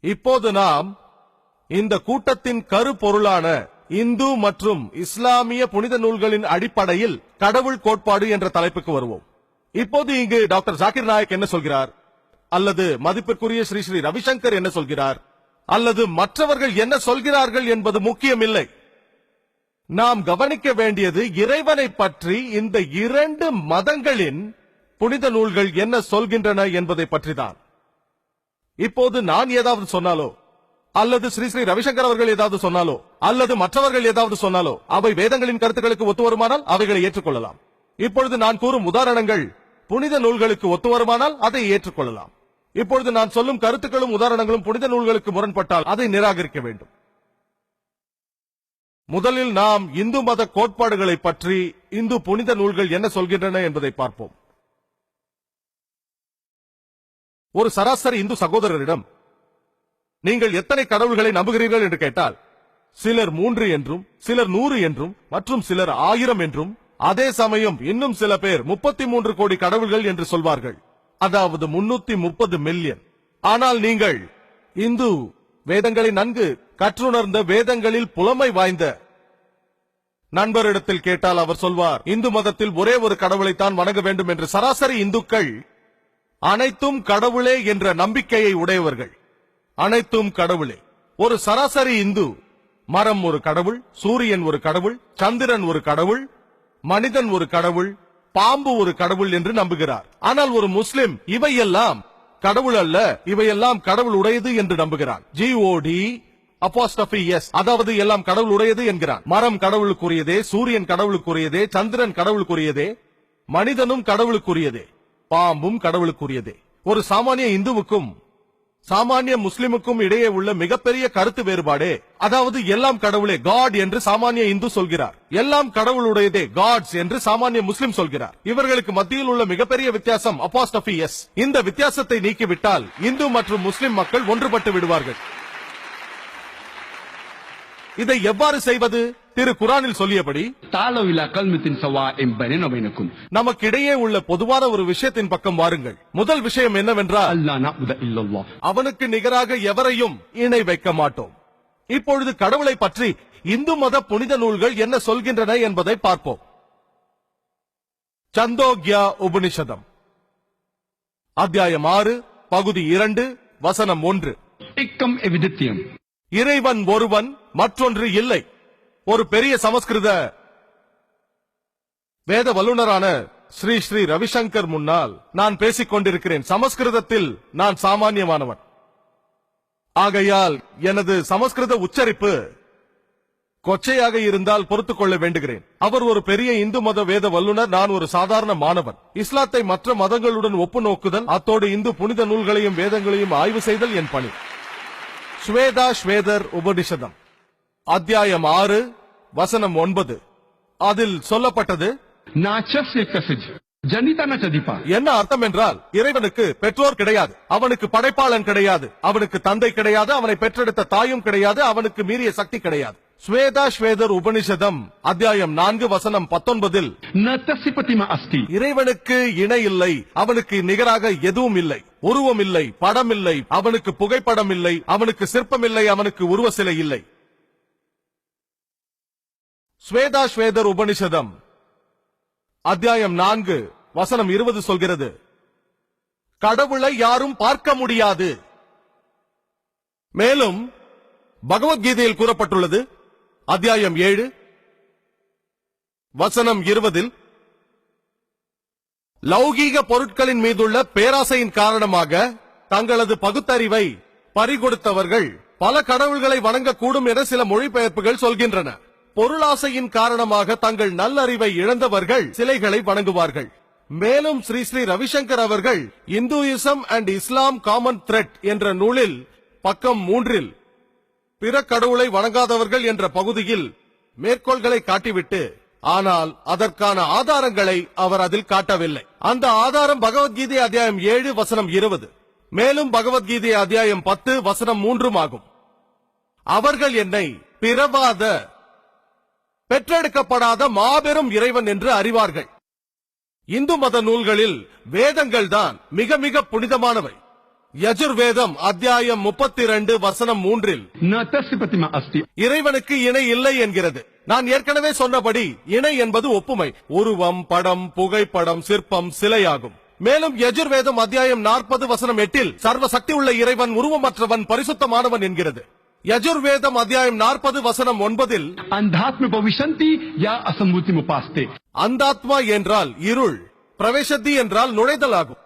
இப்போது நாம் இந்த கூட்டத்தின் கருப்பொருளான இந்து மற்றும் இஸ்லாமிய புனித நூல்களின் அடிப்படையில் கடவுள் கோட்பாடு என்ற தலைப்புக்கு வருவோம். இப்போது இங்கு டாக்டர் ஜாகிர் நாயக் என்ன சொல்கிறார்? அல்லது மதிப்பிற்குரிய ஸ்ரீ ஸ்ரீ ரவிசங்கர் என்ன சொல்கிறார்? அல்லது மற்றவர்கள் என்ன சொல்கிறார்கள் என்பது முக்கியமில்லை. நாம் கவனிக்க வேண்டியது இறைவனை பற்றி இந்த இரண்டு மதங்களின் புனித நூல்கள் என்ன சொல்கின்றன என்பதை பற்றிதான். இப்போது நான் ஏதாவது சொன்னாலோ? அல்லது ஸ்ரீ ஸ்ரீ ரவிசங்கர் அவர்கள் ஏதாவது சொன்னாலோ? அல்லது மற்றவர்கள் ஏதாவது சொன்னாலோ? அவை வேதங்களின் கருத்துக்களுக்கு ஒத்து வருமானால் அவைகளை ஏற்றுக்கொள்ளலாம். இப்பொழுது நான் கூறும் உதாரணங்கள் புனித நூல்களுக்கு ஒத்து வருமானால் அதை ஏற்றுக்கொள்ளலாம். இப்பொழுது நான் சொல்லும் கருத்துக்களும் உதாரணங்களும் புனித நூல்களுக்கு முரண்பட்டால் அதை நிராகரிக்க வேண்டும். முதலில் நாம் இந்து மத கோட்பாடுகளை பற்றி இந்து புனித நூல்கள் என்ன சொல்கின்றன என்பதை பார்ப்போம். ஒரு சராசரி இந்து சகோதரரிடம் நீங்கள் எத்தனை கடவுள்களை நம்புகிறீர்கள்? என்று கேட்டால் சிலர் மூன்று என்றும் சிலர் நூறு என்றும் மற்றும் சிலர் ஆயிரம் என்றும் அதே சமயம் இன்னும் சில பேர் முப்பத்தி மூன்று கோடி கடவுள்கள் என்று சொல்வார்கள். அதாவது முன்னூத்தி முப்பது மில்லியன். ஆனால் நீங்கள் இந்து வேதங்களை நன்கு கற்றுணர்ந்த வேதங்களில் புலமை வாய்ந்த நண்பரிடத்தில் கேட்டால் அவர் சொல்வார் இந்து மதத்தில் ஒரே ஒரு கடவுளைத்தான் வணங்க வேண்டும் என்று. சராசரி இந்துக்கள் அனைத்தும் கடவுளே என்ற நம்பிக்கையை உடையவர்கள். அனைத்தும் கடவுளே. ஒரு சராசரி இந்து மரம் ஒரு கடவுள் சூரியன் ஒரு கடவுள் சந்திரன் ஒரு கடவுள் மனிதன் ஒரு கடவுள் பாம்பு ஒரு கடவுள் என்று நம்புகிறார். ஆனால் ஒரு முஸ்லிம் இவையெல்லாம் கடவுள் அல்ல இவையெல்லாம் கடவுள் உடையது என்று நம்புகிறான். ஜிஓடி அப்போஸ்டபி எஸ் அதாவது எல்லாம் கடவுள் உடையது என்கிறான். மரம் கடவுளுக்குரியதே சூரியன் கடவுளுக்குரியதே சந்திரன் கடவுளுக்குரியதே மனிதனும் கடவுளுக்குரியதே. பாம்பும் கடவுளுக்குரியதே. ஒரு சாமானிய இந்துவுக்கும் சாமானிய முஸ்லிமுக்கும் இடையே உள்ள மிகப்பெரிய கருத்து வேறுபாடே அதாவது எல்லாம் கடவுளே காட் என்று சாமானிய இந்து சொல்கிறார். எல்லாம் கடவுளுடையதே காட்ஸ் என்று சாமானிய முஸ்லிம் சொல்கிறார். இவர்களுக்கு மத்தியில் உள்ள மிகப்பெரிய வித்தியாசம் அப்பாஸ்டபி எஸ் இந்த வித்தியாசத்தை நீக்கிவிட்டால் இந்து மற்றும் முஸ்லிம் மக்கள் ஒன்றுபட்டு விடுவார்கள். இதை எவ்வாறு செய்வது? திரு குரானில் சொல்லியபடி நமக்கு இடையே உள்ள பொதுவான ஒரு விஷயத்தின் பக்கம் வாருங்கள். முதல் விஷயம் என்னவென்றால் அவனுக்கு நிகராக எவரையும் இணை வைக்க மாட்டோம். இப்பொழுது கடவுளை பற்றி இந்து மத புனித நூல்கள் என்ன சொல்கின்றன என்பதை பார்ப்போம். சந்தோக்யா உபனிஷதம். அத்தியாயம் ஆறு பகுதி இரண்டு வசனம் ஒன்று. இறைவன் ஒருவன் மற்றொன்று இல்லை. ஒரு பெரிய சமஸ்கிருத வேத வல்லுனரான ஸ்ரீ ஸ்ரீ ரவிசங்கர் முன்னால் நான் பேசிக் கொண்டிருக்கிறேன். சமஸ்கிருதத்தில் நான் சாமானியமானவன். ஆகையால் எனது சமஸ்கிருத உச்சரிப்பு கொச்சையாக இருந்தால் பொறுத்துக் கொள்ள வேண்டுகிறேன். அவர் ஒரு பெரிய இந்து மத வேத வல்லுனர் நான் ஒரு சாதாரண மாணவன். இஸ்லாத்தை மற்ற மதங்களுடன் ஒப்பு நோக்குதல் அத்தோடு இந்து புனித நூல்களையும் வேதங்களையும் ஆய்வு செய்தல் என் பணி. ஸ்வேதா ஸ்வேதர் உபனிஷதம். அத்தியாயம் ஆறு வசனம் ஒன்பது. அதில் சொல்லப்பட்டது என்ன அர்த்தம் என்றால் இறைவனுக்கு பெற்றோர் கிடையாது அவனுக்கு படைப்பாளன் கிடையாது அவனுக்கு தந்தை கிடையாது அவனை பெற்றெடுத்த தாயும் கிடையாது அவனுக்கு மீறிய சக்தி கிடையாது. ஸ்வேதா ஸ்வேதர் உபனிஷதம் அத்தியாயம் நான்கு வசனம் பத்தொன்பதில் இறைவனுக்கு இணை இல்லை அவனுக்கு நிகராக எதுவும் இல்லை. உருவம் இல்லை படம் இல்லை அவனுக்கு புகைப்படம் இல்லை அவனுக்கு சிற்பம் இல்லை அவனுக்கு உருவ சிலை இல்லை. ஸ்வேதா ஸ்வேதர் உபனிஷதம் அத்தியாயம் நான்கு வசனம் இருபது சொல்கிறது. கடவுளை யாரும் பார்க்க முடியாது. மேலும் பகவத்கீதையில் கூறப்பட்டுள்ளது அத்தியாயம் ஏழு. வசனம் இருபதில் லௌகீக பொருட்களின் மீதுள்ள பேராசையின் காரணமாக தங்களது பகுத்தறிவை பறிகொடுத்தவர்கள் பல கடவுள்களை வணங்கக்கூடும் என சில மொழிபெயர்ப்புகள் சொல்கின்றன. பொருளாசையின் காரணமாக தங்கள் நல்லறிவை இழந்தவர்கள் சிலைகளை வணங்குவார்கள். மேலும் ஸ்ரீ ஸ்ரீ ரவிசங்கர் அவர்கள் Hinduism and Islam common thread என்ற நூலில் பக்கம் மூன்றில் பிற கடவுளை வணங்காதவர்கள் என்ற பகுதியில் மேற்கோள்களை காட்டிவிட்டு ஆனால் அதற்கான ஆதாரங்களை அவர் அதில் காட்டவில்லை. அந்த ஆதாரம் பகவத்கீதை அத்தியாயம் ஏழு வசனம் இருபது. மேலும் பகவத்கீதை அத்தியாயம் பத்து வசனம் மூன்றும் ஆகும். அவர்கள் என்னை பிறவாத பெற்றெடுக்கப்படாத மாபெரும் இறைவன் என்று அறிவார்கள். இந்து மத நூல்களில் வேதங்கள் தான் மிக மிக புனிதமானவை. யஜுர்வேதம் அத்தியாயம் முப்பத்தி இரண்டு வசனம் மூன்றில். இறைவனுக்கு இணை இல்லை என்கிறது. நான் ஏற்கனவே சொன்னபடி இணை என்பது ஒப்புமை. உருவம் படம் புகைப்படம் சிற்பம் சிலையாகும். மேலும் யஜுர்வேதம் அத்தியாயம் நாற்பது வசனம் எட்டில் சர்வ சக்தி உள்ள இறைவன் உருவமற்றவன் பரிசுத்தமானவன் என்கிறது. யஜுர்வேதம் அத்தியாயம் நாற்பது வசனம் ஒன்பதில் அந்தாத்ம பவிஷந்தி யா அசம்பூத்தி முப்பாஸ்தே அந்தாத்மா என்றால் இருள். பிரவேசத்தி என்றால் நுழைதல் ஆகும்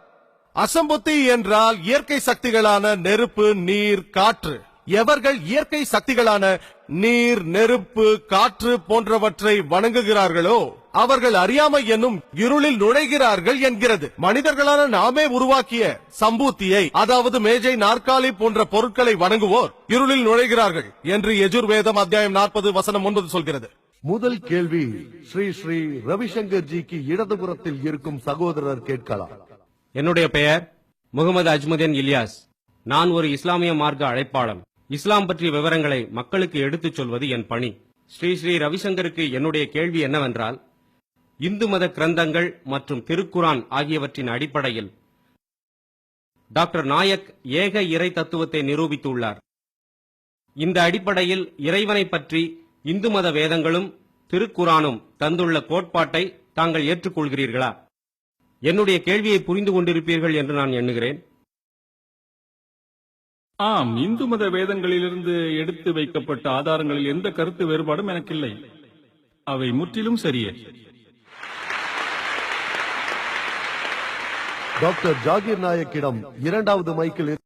அசம்புத்தி என்றால் இயற்கை சக்திகளான நெருப்பு நீர் காற்று. எவர்கள் இயற்கை சக்திகளான நீர் நெருப்பு காற்று போன்றவற்றை வணங்குகிறார்களோ அவர்கள் அறியாமை என்னும் இருளில் நுழைகிறார்கள் என்கிறது. மனிதர்களான நாமே உருவாக்கிய சம்பூத்தியை அதாவது மேஜை நாற்காலி போன்ற பொருட்களை வணங்குவோர் இருளில் நுழைகிறார்கள் என்று எஜுர்வேதம் அத்தியாயம் நாற்பது வசனம் ஒன்பது சொல்கிறது. முதல் கேள்வி ஸ்ரீ ஸ்ரீ ரவிசங்கர் ஜிக்கு இடதுபுறத்தில் இருக்கும் சகோதரர் கேட்கலாம். என்னுடைய பெயர் முகமது அஜ்முதீன் இலியாஸ். நான் ஒரு இஸ்லாமிய மார்க்க அழைப்பாளன். இஸ்லாம் பற்றிய விவரங்களை மக்களுக்கு எடுத்துச் சொல்வது என் பணி. ஸ்ரீ ஸ்ரீ ரவிசங்கருக்கு என்னுடைய கேள்வி என்னவென்றால் இந்து மத கிரந்தங்கள் மற்றும் திருக்குரான் ஆகியவற்றின் அடிப்படையில் டாக்டர் நாயக் ஏக இறை தத்துவத்தை நிரூபித்துள்ளார். இந்த அடிப்படையில் இறைவனை பற்றி இந்து மத வேதங்களும் திருக்குரானும் தந்துள்ள கோட்பாட்டை தாங்கள் ஏற்றுக்கொள்கிறீர்களா? என்னுடைய கேள்வியை புரிந்து கொண்டிருப்பீர்கள் என்று நான் எண்ணுகிறேன். ஆம் இந்து மத வேதங்களிலிருந்து எடுத்து வைக்கப்பட்ட ஆதாரங்களில் எந்த கருத்து வேறுபாடும் எனக்கில்லை. அவை முற்றிலும் சரியே. டாக்டர் ஜாகிர் நாயக்கிடம் இரண்டாவது மைக்கில்